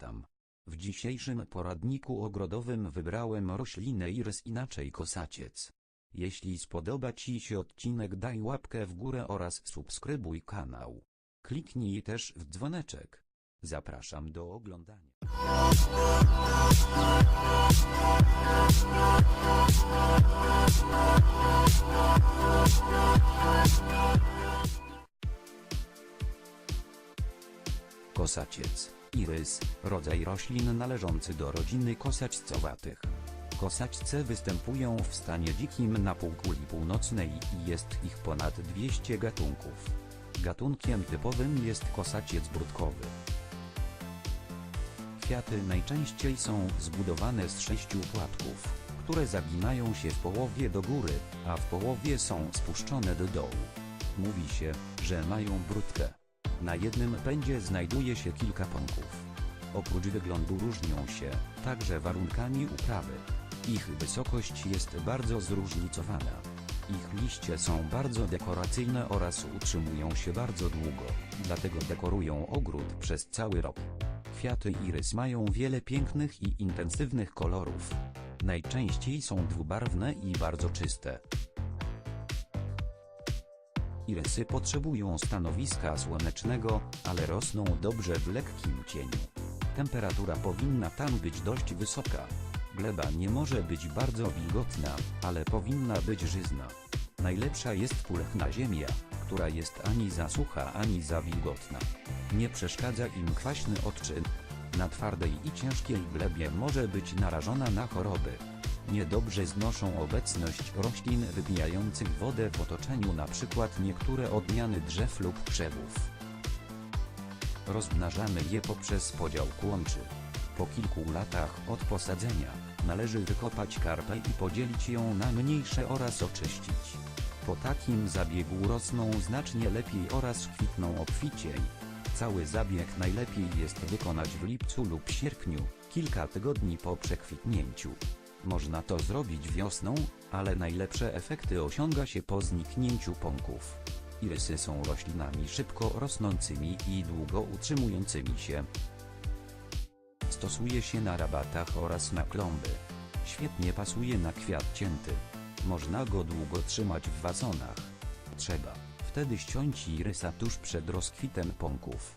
Witam. W dzisiejszym poradniku ogrodowym wybrałem roślinę iris inaczej kosaciec. Jeśli spodoba Ci się odcinek daj łapkę w górę oraz subskrybuj kanał. Kliknij też w dzwoneczek. Zapraszam do oglądania. Kosaciec, irys, rodzaj roślin należący do rodziny kosaćcowatych. Kosaćce występują w stanie dzikim na półkuli północnej i jest ich ponad 200 gatunków. Gatunkiem typowym jest kosaciec brudkowy. Kwiaty najczęściej są zbudowane z sześciu płatków, które zaginają się w połowie do góry, a w połowie są spuszczone do dołu. Mówi się, że mają brudkę. Na jednym pędzie znajduje się kilka pąków. Oprócz wyglądu różnią się także warunkami uprawy. Ich wysokość jest bardzo zróżnicowana. Ich liście są bardzo dekoracyjne oraz utrzymują się bardzo długo, dlatego dekorują ogród przez cały rok. Kwiaty irys mają wiele pięknych i intensywnych kolorów. Najczęściej są dwubarwne i bardzo czyste. Irysy potrzebują stanowiska słonecznego, ale rosną dobrze w lekkim cieniu. Temperatura powinna tam być dość wysoka. Gleba nie może być bardzo wilgotna, ale powinna być żyzna. Najlepsza jest pulchna ziemia, która jest ani za sucha ani za wilgotna. Nie przeszkadza im kwaśny odczyn. Na twardej i ciężkiej glebie może być narażona na choroby. Niedobrze znoszą obecność roślin wypijających wodę w otoczeniu np. niektóre odmiany drzew lub krzewów. Rozmnażamy je poprzez podział kłączy. Po kilku latach od posadzenia, należy wykopać karpę i podzielić ją na mniejsze oraz oczyścić. Po takim zabiegu rosną znacznie lepiej oraz kwitną obficiej. Cały zabieg najlepiej jest wykonać w lipcu lub sierpniu, kilka tygodni po przekwitnięciu. Można to zrobić wiosną, ale najlepsze efekty osiąga się po zniknięciu pąków. Irysy są roślinami szybko rosnącymi i długo utrzymującymi się. Stosuje się na rabatach oraz na klomby. Świetnie pasuje na kwiat cięty. Można go długo trzymać w wazonach. Trzeba wtedy ściąć irysa tuż przed rozkwitem pąków.